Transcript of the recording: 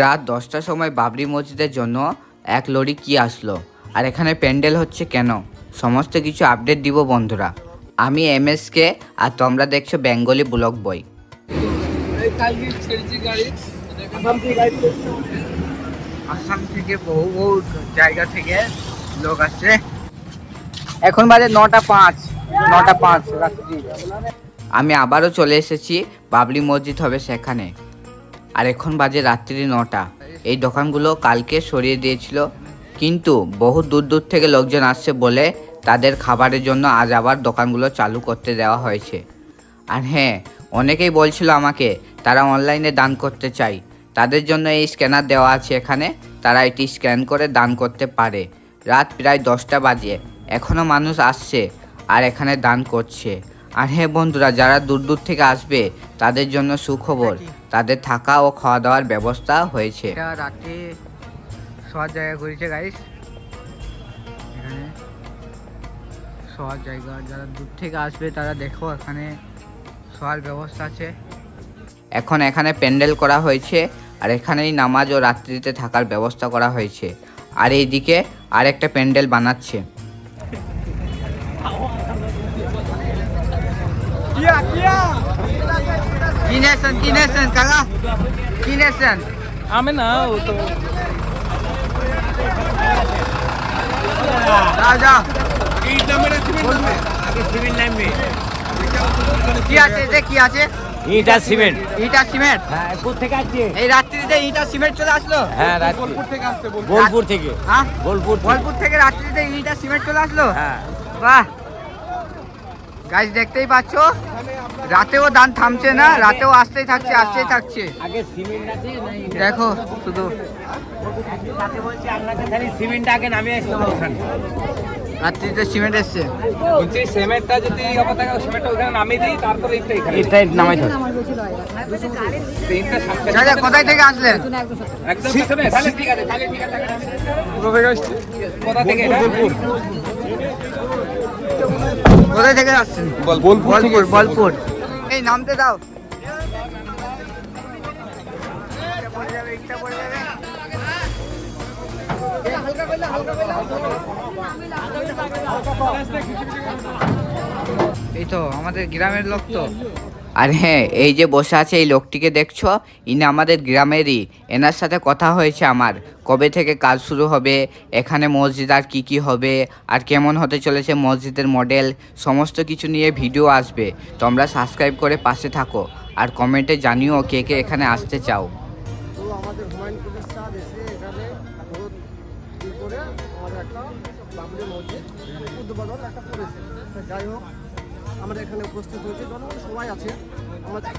রাত দশটার সময় বাবরি মসজিদের জন্য এক লরি কি আসলো? আর এখানে প্যান্ডেল হচ্ছে কেন? সমস্ত কিছু আপডেট দিব বন্ধুরা। আমি এম কে আর তোমরা দেখছ বেঙ্গলি ব্লগ বই আসাম থেকে বহু বহু জায়গা থেকে লোক আসছে। এখন বাজে নটা পাঁচ নটা পাঁচ রাত্রি। আমি আবারও চলে এসেছি বাবলি মসজিদ হবে সেখানে। আর এখন বাজে রাত্রি নটা। এই দোকানগুলো কালকে সরিয়ে দিয়েছিল। কিন্তু বহু দূর দূর থেকে লোকজন আসছে বলে তাদের খাবারের জন্য আজ আবার দোকানগুলো চালু করতে দেওয়া হয়েছে। আর হ্যাঁ অনেকেই বলছিল আমাকে, তারা অনলাইনে দান করতে চাই। তাদের জন্য এই স্ক্যানার দেওয়া আছে এখানে। তারা এটি স্ক্যান করে দান করতে পারে। রাত প্রায় দশটা বাজে এখনও মানুষ আসছে আর এখানে দান করছে। আর হ্যাঁ বন্ধুরা যারা দূর দূর থেকে আসবে তাদের জন্য সুখবর। তাদের থাকা ও খাওয়া দাওয়ার ব্যবস্থা হয়েছে। রাতে শোয়ার জায়গা করেছে গাইস এখানে শোয়ার জায়গা। যারা দূর থেকে আসবে তারা দেখো এখানে শোয়ার ব্যবস্থা আছে। এখন এখানে প্যান্ডেল করা হয়েছে আর এখানেই নামাজ ও রাত্রিতে থাকার ব্যবস্থা করা হয়েছে। আর এইদিকে আরেকটা প্যান্ডেল বানাচ্ছে। কি নেছেন কি নেছেন কাকা কি নেছেন আমি না ও তো যাও যাও কি আছে যে কি আছে? ইটা সিমেন্ট। ইটা সিমেন্ট? হ্যাঁ কোথেকে আসছে? এই রাত্রিতে ইটা সিমেন্ট চলে আসলো? হ্যাঁ রাত্রি বোলপুর থেকে। হ্যাঁ? বোলপুর থেকে। বোলপুর থেকে রাত্রিতে ইটা সিমেন্ট চলে আসলো? হ্যাঁ। বাহ। গাছ দেখতেই পাচ্ছ? রাতেও দান থামছে না রাতেও আসতেই থাকছে আসতেই থাকছে? দেখো শুধু। রাত্রিতে সিমেন্ট এসছে। বলছি সিমেন্টটা যদি আবার থাকে সিমেন্টটা ওখানে নামিয়ে দিই তারপরে এইটা এখানে। এটা নামাই ধর দাদা কোথায় থেকে আসলেন? একদম পিছনে তাহলে ঠিক আছে তাহলে ঠিক আছে কোথা থেকে এটা? কোথায় থেকে? আসছেন থেকে আসছেন? বলপুর বলপুর। এই নামতে দাও। এই তো আমাদের গ্রামের লোক তো। আর হ্যাঁ এই যে বসে আছে এই লোকটিকে দেখছ? ইনি আমাদের গ্রামেরই। এনার সাথে কথা হয়েছে আমার। কবে থেকে কাজ শুরু হবে? এখানে মসজিদ আর কী কী হবে? আর কেমন হতে চলেছে মসজিদের মডেল? সমস্ত কিছু নিয়ে ভিডিও আসবে। তোমরা সাবস্ক্রাইব করে পাশে থাকো। আর কমেন্টে জানিও কে কে এখানে আসতে চাও। যাই হোক আমরা এখানে উপস্থিত হয়েছি। জনগণ সবাই আছে। আমাদের